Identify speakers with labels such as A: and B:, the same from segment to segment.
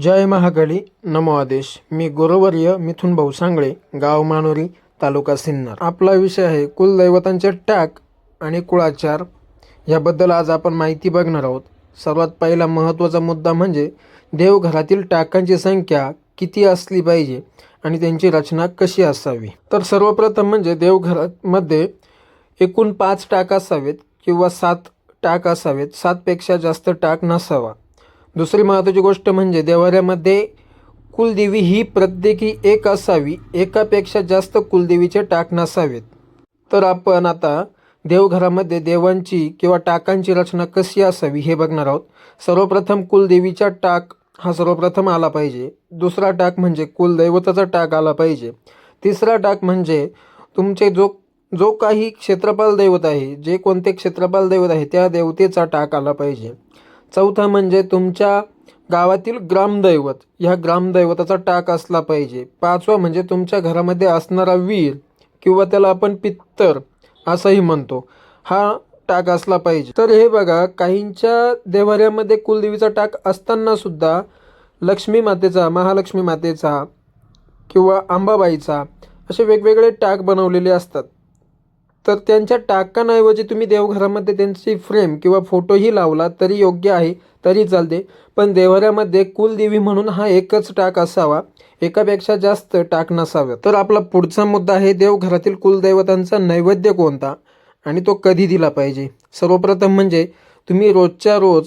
A: जय महाकाली. नमो आदेश. मी गुरुवर्य मिथुन भाऊ सांगळे गाव मानोरी तालुका सिन्नर. आपला विषय आहे कुलदैवतांचे टाक आणि कुळाचार. याबद्दल आज आपण माहिती बघणार आहोत. सर्वात पहिला महत्त्वाचा मुद्दा म्हणजे देवघरातील टाकांची संख्या किती असली पाहिजे आणि त्यांची रचना कशी असावी? तर सर्वप्रथम म्हणजे देवघरामध्ये एकूण पाच टाक असावेत किंवा सात टाक असावेत. सातपेक्षा जास्त टाक नसावा. दुसरी महत्त्वाची गोष्ट म्हणजे देवाऱ्यामध्ये कुलदेवी ही प्रत्येकी एक असावी एकापेक्षा जास्त कुलदेवीचे टाक नसावेत. तर आपण आता देवघरामध्ये देवांची किंवा टाकांची रचना कशी असावी हे बघणार आहोत. सर्वप्रथम कुलदेवीचा टाक हा सर्वप्रथम आला पाहिजे. दुसरा टाक म्हणजे कुलदैवताचा टाक आला पाहिजे. तिसरा टाक म्हणजे तुमचे जो जो काही क्षेत्रपाल दैवत आहे जे कोणते क्षेत्रपाल दैवत आहे त्या देवतेचा टाक आला पाहिजे. चौथा म्हणजे तुमच्या गावातील ग्रामदैवत. ह्या ग्रामदैवताचा टाक असला पाहिजे. पाचवा म्हणजे तुमच्या घरामध्ये असणारा वीर किंवा त्याला आपण पित्तर असंही म्हणतो. हा टाक असला पाहिजे. तर हे बघा काहींच्या देवाऱ्यामध्ये कुलदेवीचा टाक असताना सुद्धा लक्ष्मी मातेचा महालक्ष्मी मातेचा किंवा आंबाबाईचा असे वेगवेगळे टाक बनवलेले असतात. तर त्यांच्या टाकांऐवजी तुम्ही देवघरामध्ये त्यांची फ्रेम किंवा फोटोही लावला तरी योग्य आहे तरी चालते. पण देवाऱ्यामध्ये कुलदेवी म्हणून हा एकच टाक असावा एकापेक्षा जास्त टाक नसावं. तर आपला पुढचा मुद्दा आहे देवघरातील कुलदैवतांचा नैवेद्य कोणता? आणि तो कधी दिला पाहिजे? सर्वप्रथम म्हणजे तुम्ही रोजच्या रोज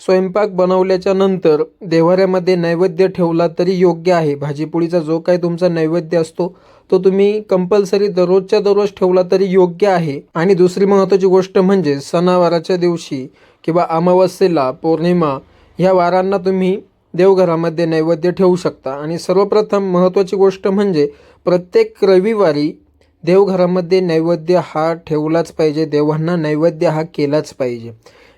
A: स्वयंपाक बनवल्याच्या नंतर देवाऱ्यामध्ये नैवेद्य ठेवला तरी योग्य आहे. भाजीपोळीचा जो काही तुमचा नैवेद्य असतो तो तुम्ही कंपल्सरी दररोजच्या दररोज ठेवला तरी योग्य आहे. आणि दुसरी महत्त्वाची गोष्ट म्हणजे सणावाराच्या दिवशी किंवा अमावस्येला पौर्णिमा ह्या वारांना तुम्ही देवघरामध्ये नैवेद्य ठेवू शकता. आणि सर्वप्रथम महत्त्वाची गोष्ट म्हणजे प्रत्येक रविवारी देवघरामध्ये नैवेद्य हा ठेवलाच पाहिजे देवांना नैवेद्य हा केलाच पाहिजे.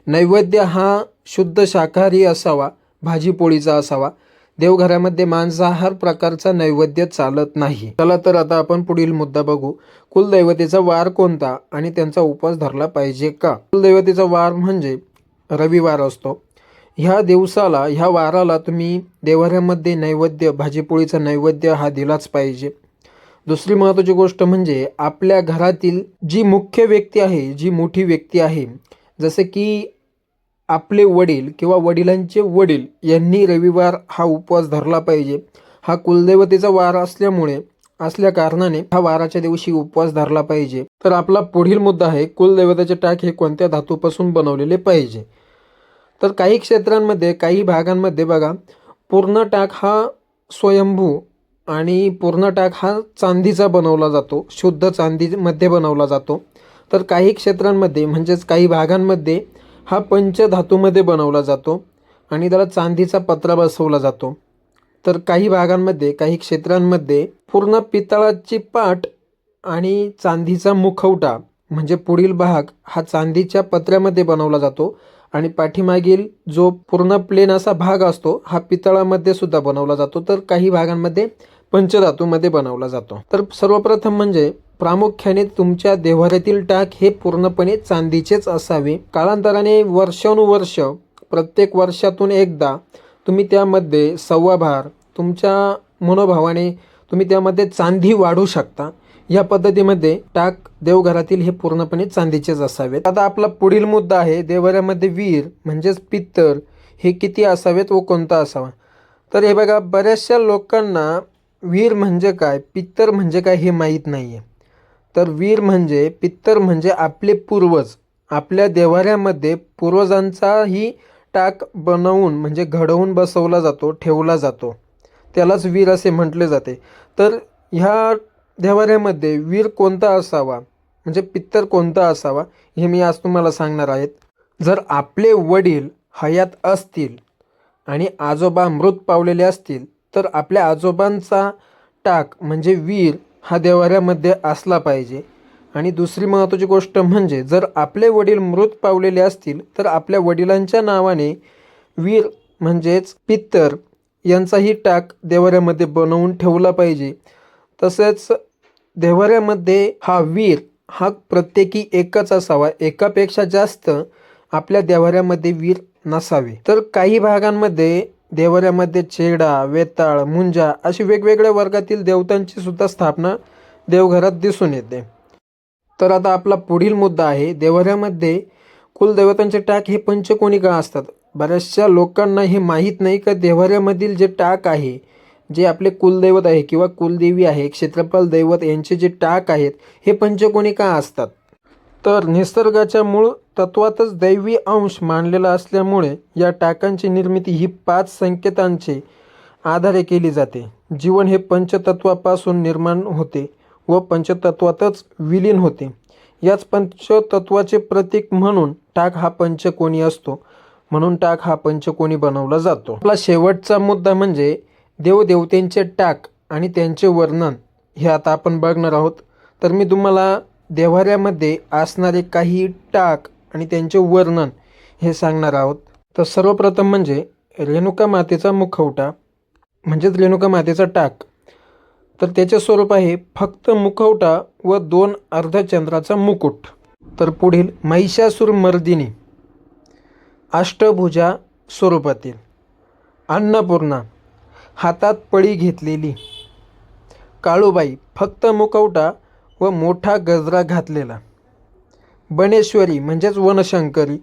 A: नैवेद्य हा शुद्ध शाकाहारी असावा भाजीपोळीचा असावा. देवघरामध्ये मांसाहार प्रकारचा नैवेद्य चालत नाही. चला तर आता आपण पुढील मुद्दा बघू. कुलदैवतेचा वार कोणता आणि त्यांचा उपवास धरला पाहिजे का? कुलदैवतेचा वार म्हणजे रविवार असतो. ह्या दिवसाला ह्या वाराला तुम्ही देवाऱ्यामध्ये नैवेद्य भाजीपोळीचा नैवेद्य हा दिलाच पाहिजे. दुसरी महत्त्वाची गोष्ट म्हणजे आपल्या घरातील जी मुख्य व्यक्ती आहे जी मोठी व्यक्ती आहे जसे की आपले वडील किंवा वडिलांचे वडील यांनी रविवार हा उपवास धरला पाहिजे. हा कुलदेवतेचा वार असल्यामुळे असल्या कारणाने हा वाराच्या दिवशी उपवास धरला पाहिजे. तर आपला पुढील मुद्दा आहे कुलदैवताचे टाक हे कोणत्या धातूपासून बनवलेले पाहिजे? तर काही क्षेत्रांमध्ये काही भागांमध्ये बघा पूर्ण टाक हा स्वयंभू आणि पूर्ण टाक हा चांदीचा बनवला जातो शुद्ध चांदीमध्ये बनवला जातो. तर काही क्षेत्रांमध्ये म्हणजेच काही भागांमध्ये हा पंचधातूमध्ये बनवला जातो आणि त्याला चांदीचा पत्रा बसवला जातो. तर काही भागांमध्ये काही क्षेत्रांमध्ये पूर्ण पितळाची पाट आणि चांदीचा मुखवटा म्हणजे पुढील भाग हा चांदीच्या पत्र्यामध्ये बनवला जातो आणि पाठीमागील जो पूर्ण प्लेन असा भाग असतो हा पितळामध्ये सुद्धा बनवला जातो. तर काही भागांमध्ये पंचधातूमध्ये बनवला जातो. तर सर्वप्रथम म्हणजे प्रामुख्याने तुमच्या देव्हाऱ्यातील टाक हे पूर्णपणे चांदीचेच असावे. कालांतराने वर्षानुवर्ष प्रत्येक वर्षातून एकदा तुम्ही त्यामध्ये सव्वाभार तुमच्या मनोभावाने तुम्ही त्यामध्ये चांदी वाढू शकता. या पद्धतीमध्ये टाक देवघरातील हे पूर्णपणे चांदीचेच असावेत. आता आपला पुढील मुद्दा आहे देवघरामध्ये वीर म्हणजेच पित्तर हे किती असावेत व कोणता असावा? तर हे बघा बऱ्याचशा लोकांना वीर म्हणजे काय पित्तर म्हणजे काय हे माहीत नाही आहे तर वीर म्हणजे पित्तर म्हणजे आपले पूर्वज. आपल्या देवाऱ्यामध्ये पूर्वजांचाही टाक बनवून म्हणजे घडवून बसवला जातो ठेवला जातो. त्यालाच वीर असे म्हटले जाते. तर ह्या देवाऱ्यामध्ये वीर कोणता असावा? म्हणजे पित्तर कोणता असावा? हे मी आज तुम्हाला सांगणार आहेत. जर आपले वडील हयात असतील आणि आजोबा मृत पावलेले असतील तर आपल्या आजोबांचा टाक म्हणजे वीर हा देवाऱ्यामध्ये असला पाहिजे. आणि दुसरी महत्त्वाची गोष्ट म्हणजे जर आपले वडील मृत पावलेले असतील तर आपल्या वडिलांच्या नावाने वीर म्हणजेच पित्तर यांचाही टाक देवाऱ्यामध्ये बनवून ठेवला पाहिजे. तसेच देवाऱ्यामध्ये हा वीर हा प्रत्येकी एकच असावा. एकापेक्षा जास्त आपल्या देवाऱ्यामध्ये वीर नसावे. तर काही भागांमध्ये देवाऱ्यामध्ये चेडा वेताळ मुंजा अशी वेगवेगळ्या वर्गातील देवतांची सुद्धा स्थापना देवघरात दिसून येते. तर आता आपला पुढील मुद्दा आहे देवाऱ्यामध्ये कुलदैवतांचे टाक हे पंचकोणी का असतात. बऱ्याचशा लोकांना हे माहीत नाही का देवाऱ्यामधील जे टाक आहे जे आपले कुलदैवत आहे किंवा कुलदेवी आहे क्षेत्रपाल दैवत यांचे जे टाक आहेत हे पंचकोणी का असतात. तर निसर्गाच्या मूळ तत्वातच दैवी अंश मानलेला असल्यामुळे या टाकांची निर्मिती ही पाच संकेतांचे आधारे केली जाते. जीवन हे पंचतत्वापासून निर्माण होते व पंचतत्वातच विलीन होते. याच पंचतत्वाचे प्रतीक म्हणून टाक हा पंचकोणी असतो. म्हणून टाक हा पंचकोणी बनवला जातो. आपला शेवटचा मुद्दा म्हणजे देवदेवतेंचे टाक आणि त्यांचे वर्णन. हे आता आपण बघणार आहोत. तर मी तुम्हाला देव्हाऱ्यामध्ये असणारे काही टाक आणि त्यांचे वर्णन हे सांगणार आहोत. तर सर्वप्रथम म्हणजे रेणुका मातेचा मुखवटा म्हणजेच रेणुका मातेचा टाक. तर त्याचे स्वरूप आहे फक्त मुखवटा व दोन अर्धचंद्राचा मुकुट. तर पुढील महिषासूर मर्दिनी अष्टभुजा स्वरूपातील अन्नपूर्णा हातात पळी घेतलेली काळूबाई फक्त मुखवटा व मोठा गजरा घातलेला. बनेश्वरी म्हणजेच वनशंकरी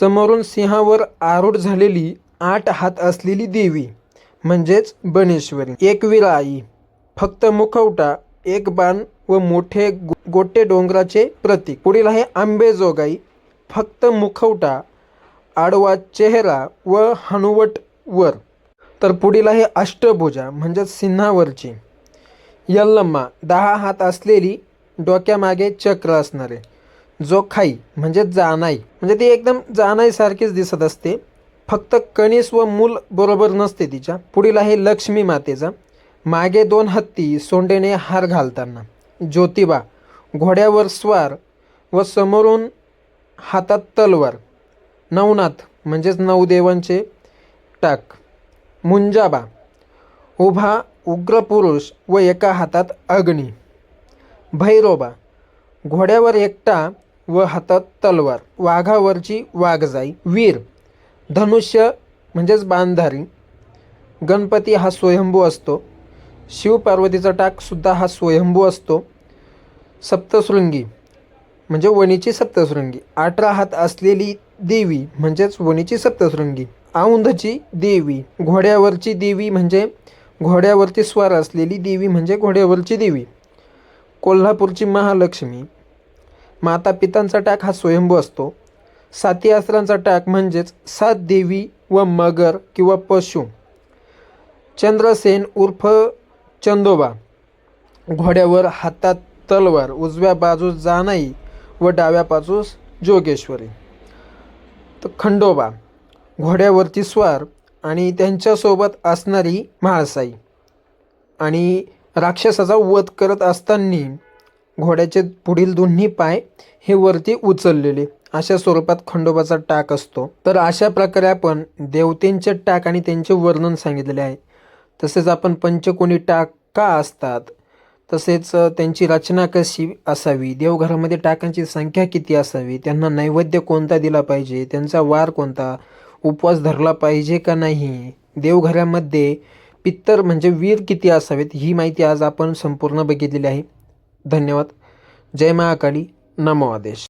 A: समोरून सिंहावर आरूढ झालेली आठ हात असलेली देवी म्हणजेच बनेश्वरी. एकविरा आई फक्त मुखवटा एक बाण व मोठे गो- गोटे डोंगराचे प्रतीक. पुढील आहे आंबेजोगाई फक्त मुखवटा आडवा चेहरा व हनुवट वर. तर पुढील आहे अष्टभुजा म्हणजेच सिन्हावरची यल्लम्मा दहा हात असलेली डोक्यामागे चक्र असणारे. जोखाई म्हणजे जानाई म्हणजे ती एकदम जानाईसारखीच दिसत असते. फक्त कणीस व मूल बरोबर नसते तिच्या. पुढील आहे लक्ष्मी मातेचा. मागे दोन हत्ती सोंडेने हार घालताना. ज्योतिबा घोड्यावर स्वार व समोरून हातात तलवार. नवनाथ म्हणजेच नवदेवांचे टाक. मुंजाबा उभा उग्र पुरुष व एका हातात अग्नी. भैरोबा. घोड्यावर एकटा व हातात तलवार. वाघावरची वाघजाई. वीर. धनुष्य म्हणजेच बांधारी. गणपती हा स्वयंभू असतो. शिवपार्वतीचा टाकसुद्धा हा स्वयंभू असतो. सप्तशृंगी. म्हणजे वणीची सप्तशृंगी. अठरा हात असलेली देवी म्हणजेच वणीची सप्तशृंगी. औंधची देवी. घोड्यावरची देवी म्हणजे घोड्यावरती स्वार असलेली देवी म्हणजे घोड्यावरची देवी. कोल्हापूरची महालक्ष्मी. माता पितांचा टाक हा स्वयंभू असतो. साती अस्त्रांचा टाक म्हणजेच सात देवी व मगर किंवा पशु. चंद्रसेन उर्फ चंदोबा. घोड्यावर हातात तलवार उजव्या बाजूस जानाई व डाव्या बाजूस जोगेश्वरी. तर खंडोबा. घोड्यावरती स्वार आणि त्यांच्यासोबत असणारी म्हाळसाई. आणि राक्षसाचा वध करत असताना घोड्याचे पुढील दोन्ही पाय हे वरती उचललेले. अशा स्वरूपात खंडोबाचा टाक असतो. तर अशा प्रकारे आपण देवतेंचे टाक आणि त्यांचे वर्णन सांगितलेले आहे. तसेच आपण पंचकोनी टाक का असतात? तसेच त्यांची रचना कशी असावी? देवघरामध्ये टाकांची संख्या किती असावी? त्यांना नैवेद्य कोणता दिला पाहिजे? त्यांचा वार कोणता? उपवास धरला पाहिजे का नाही? देवघरामध्ये पित्तर म्हणजे वीर किती असावेत ही माहिती आज आपण संपूर्ण बघितलेली आहे. धन्यवाद. जय महाकाली नमो आदेश.